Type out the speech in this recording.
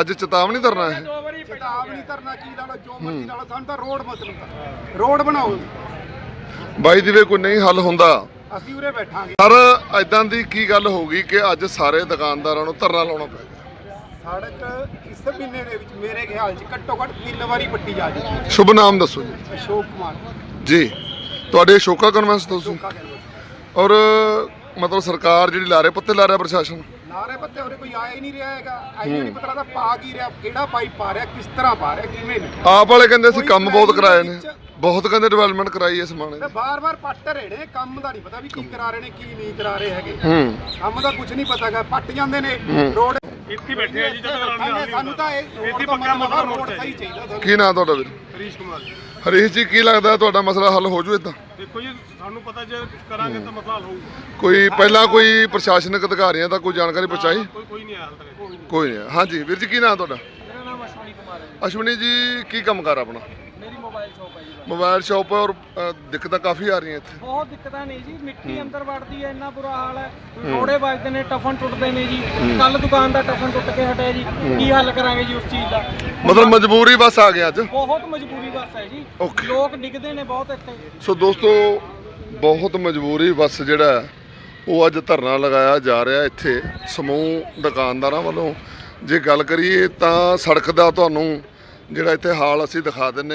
ਅੱਜ ਚੇਤਾਵਨੀ ਧਰਨਾ ਹੈ ਦੋ ਵਾਰੀ ਚੇਤਾਵ ਨਹੀਂ ਕਰਨਾ ਕੀ ਲਾ ਲਓ ਜੋ ਮਰਜ਼ੀ ਲਾ ਲਓ ਸਾਨੂੰ ਤਾਂ ਰੋਡ ਮਤਲਬ ਦਾ। ਰੋਡ ਬਣਾਓ। ਬਾਈ ਦੀ ਵੇ ਕੋਈ ਨਹੀਂ ਹੱਲ ਹੁੰਦਾ ਅਸੀਂ ਉਰੇ ਬੈਠਾਂਗੇ। ਪਰ ਐਦਾਂ ਦੀ ਕੀ ਗੱਲ ਹੋ ਗਈ ਕਿ ਅੱਜ ਸਾਰੇ ਦੁਕਾਨਦਾਰਾਂ ਨੂੰ ਧਰਨਾ ਲਾਉਣਾ ਪੈ ਗਿਆ? ਸੜਕ ਇਸ ਮਹੀਨੇ ਦੇ ਵਿੱਚ ਮੇਰੇ ਖਿਆਲ 'ਚ ਘੱਟੋ ਘੱਟ ਤਿੰਨ ਵਾਰੀ ਪੱਟੀ ਜਾ ਚੁੱਕੀ ਹੈ। ਸ਼ੁਭ ਨਾਮ ਦੱਸੋ ਜੀ। ਅਸ਼ੋਕ ਕੁਮਾਰ। ਜੀ। ਤੁਹਾਡੇ ਸ਼ੋਕਾ ਕਨਵੈਂਸ ਤੋਂ ਕਹਿੰਦੇ ਔਰ ਮਤਲਬ ਸਰਕਾਰ ਜਿਹੜੀ ਲਾਰੇ ਪੱਤੇ ਲਾ ਰਿਹਾ ਪ੍ਰਸ਼ਾਸਨ? ਨਾਰੇ ਪੱਤੇ ਉਰੇ ਕੋਈ ਆਇਆ ਹੀ ਨਹੀਂ ਰਿਹਾ ਹੈਗਾ। ਆਈ ਨਹੀਂ ਪਤਾ ਲੱਗਦਾ ਪਾ ਕੀ ਰਿਹਾ ਕਿਹੜਾ ਪਾਈਪ ਪਾ ਰਿਹਾ ਕਿਸ ਤਰ੍ਹਾਂ ਪਾ ਰਿਹਾ ਕਿਵੇਂ ਨਹੀਂ। ਆਪ ਵਾਲੇ ਕਹਿੰਦੇ ਅਸੀਂ ਕੰਮ ਬਹੁਤ ਕਰਾਏ ਦੇ ਨੇ ਬਹੁਤ ਕਹਿੰਦੇ ਡਿਵੈਲਪਮੈਂਟ ਕਰਾਈ ਇਸ ਮਾਣੇ ਤੇ ਬਾਰ-ਬਾਰ ਪੱਟ ਰਹੇ ਨੇ ਕੰਮ ਦਾ ਨਹੀਂ ਪਤਾ ਵੀ ਕੀ ਕਰਾ ਰਹੇ ਨੇ ਕੀ ਨਹੀਂ ਕਰਾ ਰਹੇ ਹੈਗੇ। ਕੰਮ ਦਾ ਕੁਝ ਨਹੀਂ ਪਤਾਗਾ ਪੱਟ ਜਾਂਦੇ ਨੇ। ਰੋਡ ਇੱਥੇ ਬੈਠੇ ਆ ਜੀ ਜਦੋਂ ਸਾਨੂੰ ਤਾਂ ਇਹ ਰੋਡ ਤੋਂ ਪੱਕਾ ਮਤਲਬ ਰੋਡ ਰੋਡ ਸਹੀ ਚਾਹੀਦਾ ਕੀ ਨਾਂ ਤੁਹਾਡਾ ਵੀਰ? ਹਰੀਸ਼ ਕੁਮਾਰ ਹਰੀਸ਼ ਜੀ ਕੀ ਲੱਗਦਾ ਤੁਹਾਡਾ ਮਸਲਾ ਹੱਲ ਹੋ ਜੂ ਇਦਾਂ? ਦੇਖੋ ਜੀ ਸਾਨੂੰ ਪਤਾ ਜੇ ਕਰਾਂਗੇ ਤਾਂ ਮਸਲਾ ਹੱਲ ਹੋਊਗਾ ਕੋਈ ਪਹਿਲਾਂ ਕੋਈ ਪ੍ਰਸ਼ਾਸਨਿਕ ਅਧਿਕਾਰੀਆਂ ਦਾ ਕੋਈ ਜਾਣਕਾਰੀ ਪਹੁੰਚਾਈ? ਕੋਈ ਕੋਈ ਨਹੀਂ ਆਇਆ ਹਾਲ ਤੱਕ। ਕੋਈ ਨਹੀਂ। ਹਾਂਜੀ ਵੀਰ ਜੀ ਕੀ ਨਾਂ ਤੁਹਾਡਾ? ਨਾਮ ਅਸ਼ਵਨੀ ਹੈ ਜੀ ਕੀ ਕੰਮ ਕਰ ਆਪਣਾ? ਮੇਰੀ ਮੋਬਾਈਲ ਸ਼ਾਪ ਹੈ ਜੀ ਮੋਬਾਈਲ ਸ਼ਾਪ ਔਰ ਅ, ਦਿੱਕਤਾਂ ਕਾਫੀ ਆ ਰਹੀਆਂ ਇੱਥੇ। ਬਹੁਤ ਦਿੱਕਤਾਂ ਨੇ ਜੀ ਮਿੱਟੀ ਅੰਦਰ ਵੜਦੀ ਹੈ ਇੰਨਾ ਬੁਰਾ ਹਾਲ ਹੈ। ਰੋੜੇ ਵੱਜਦੇ ਨੇ ਟਫਨ ਟੁੱਟਦੇ ਨੇ ਜੀ। ਕੱਲ ਦੁਕਾਨ ਦਾ ਟਫਨ ਟੁੱਟ ਕੇ ਹਟਿਆ ਜੀ। ਕੀ ਹੱਲ ਕਰਾਂਗੇ ਜੀ ਉਸ ਚੀਜ਼ ਦਾ? ਮਤਲਬ ਮਜਬੂਰੀ ਬਸ ਆ ਗਿਆ ਅੱਜ? ਬਹੁਤ ਮਜਬੂਰੀ ਬਸ ਹੈ ਜੀ। Okay. ਲੋਕ ਡਿੱਗਦੇ ਨੇ ਬਹੁਤ ਇੱਥੇ। ਸੋ ਦੋਸਤੋ ਬਹੁਤ ਮਜਬੂਰੀ ਬਸ ਜਿਹੜਾ ਹੈ, ਉਹ ਅੱਜ ਧਰਨਾ ਲਗਾਇਆ ਜਾ ਰਿਹਾ ਇੱਥੇ ਸਮੂਹ ਦੁਕਾਨਦਾਰਾਂ ਵੱਲੋਂ। ਜੇ ਗੱਲ ਕਰੀਏ ਤਾਂ ਸੜਕ ਦਾ ਤੁਹਾਨੂੰ ਜਿਹੜਾ ਇੱਥੇ ਹਾਲ ਅਸੀਂ ਦਿਖਾ ਦਿੰਨੇ